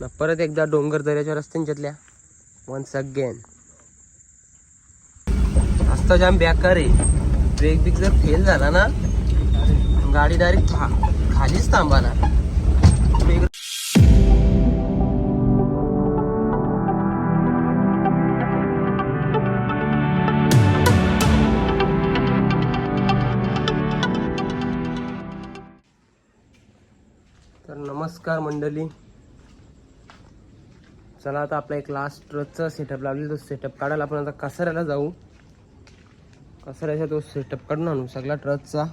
ना परत एकदा डोंगर दऱ्याच्या रस्त्यांच्यातल्या. वन्स अगेन रस्ता जाम बेकार आहे. ब्रेक बिक जर फेल झाला ना गाडी डायरेक्ट खालीच थांबाना नमस्कार मंडळी. चला आता आपला एक लास्ट ट्रचचा सेटअप लागलेला तो सेटअप काढायला आपण आता कसाऱ्याला जाऊ. कसाऱ्याचा तो सेटअप काढून आणू. सगळा ट्रचचा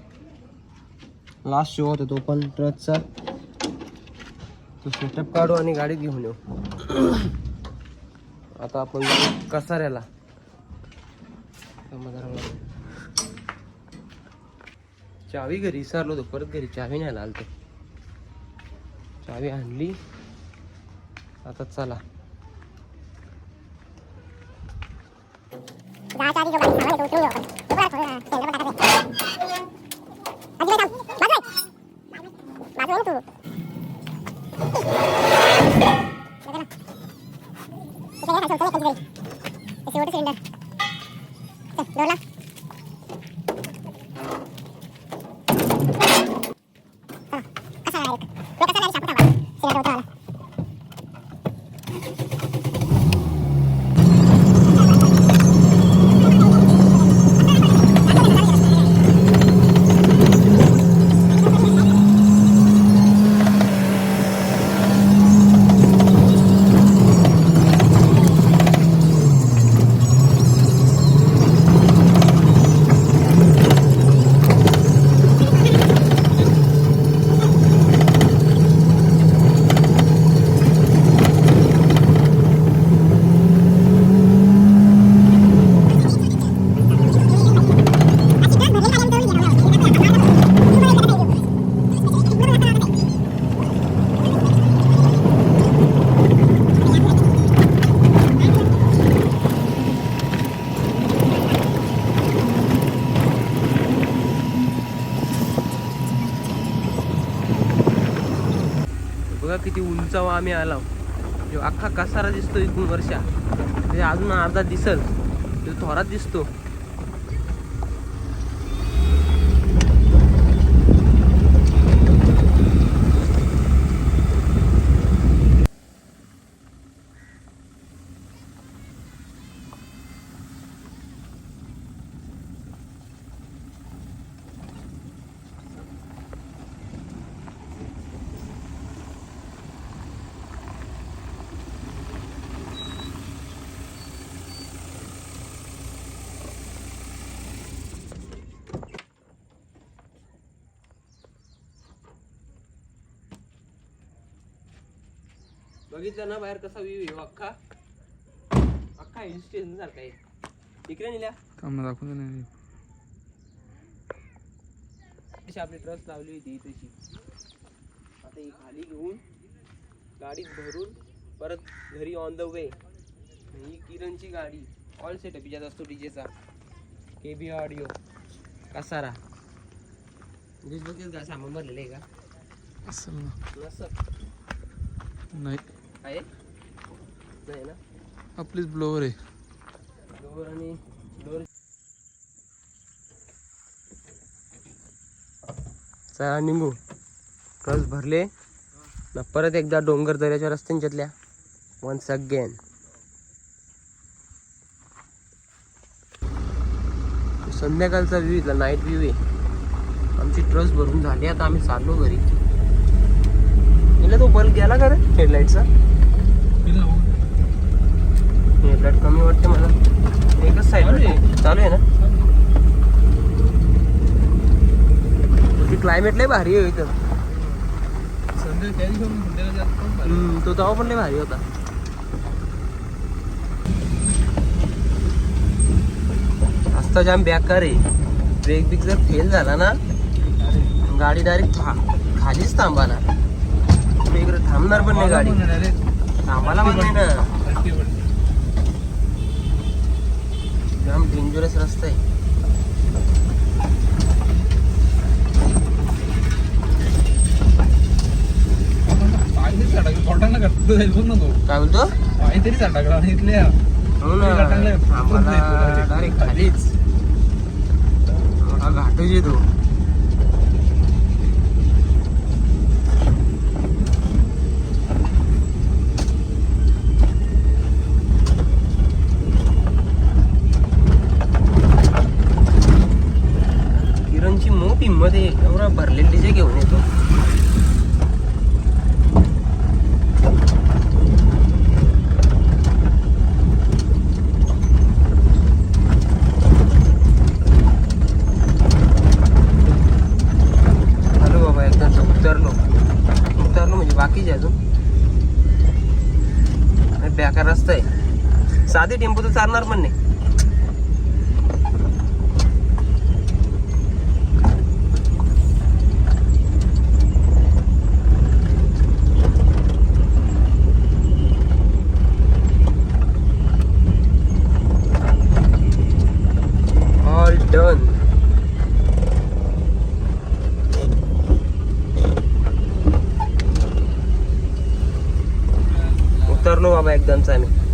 लास्ट शो होता तो पण ट्रचचा तो सेटअप काढू आणि गाडी घेऊन येऊ. आता आपण कसाऱ्याला. चावी घरी विसरलो होतो. परत घरी चावी नाही आलतो चावी आणली आता चला जायच्या बघा किती उंचावर आम्ही आलो. जो अख्खा कसारा दिसतो इथून वर्षा म्हणजे अजून अर्धा दिसल. तो थोरात दिसतो. बघितलं ना बाहेर कसा व्ह्यू आहे. अख्खा अख्खा हिल स्टेशन सारखा आहे. इकडे नेल्या. थांब ना दाखवून. तशी आपली ट्रस्ट लावली होती तशी. आता ही खाली घेऊन गाडीत भरून परत घरी ऑन द वे ही किरणची गाडी. ऑल सेटअप हिच्यात असतो डीजेचा. K B audio Kasara. Dish बघतेस का? सामान भरलेलं आहे का? असेल ना. नसत. नाही. आहे. नाही ना? आपलीच ब्लोअर आहे. आणि चला निघू. ट्रस भरले? ना परत एकदा डोंगर दऱ्याच्या रस्त्यांच्यातल्या. वन्स अगेन संध्याकाळचा व्ह्यू इथला नाईट व्ह्यू आहे. आमची ट्रस भरून झाली आता आम्ही चाललो घरी. तो बल्ब गेला का रे? हेडलाईटचा हेडलाईट कमी वाटते मला एकच साईड चालू आहे. ना? क्लायमेट लय भारी आहे इथं. तो पण लय भारी होता. रस्ता जाम बेकार आहे. ब्रेक बिक जर फेल झाला ना गाडी डायरेक्ट खालीच थांबा ना. इकडे थांबणार पण नाही गाडी. थांबायला पण नाही ना. डेंजरस रस्ता आहे. काय बोलतो? काहीतरी अडकला इथल्या हो ना डायरेक्ट येतो बाकी अजून. बेकार रस्ता आहे. साधी टेम्पो तर चालणार पण नाही. उतरलो बाबा एकदमच आम्ही.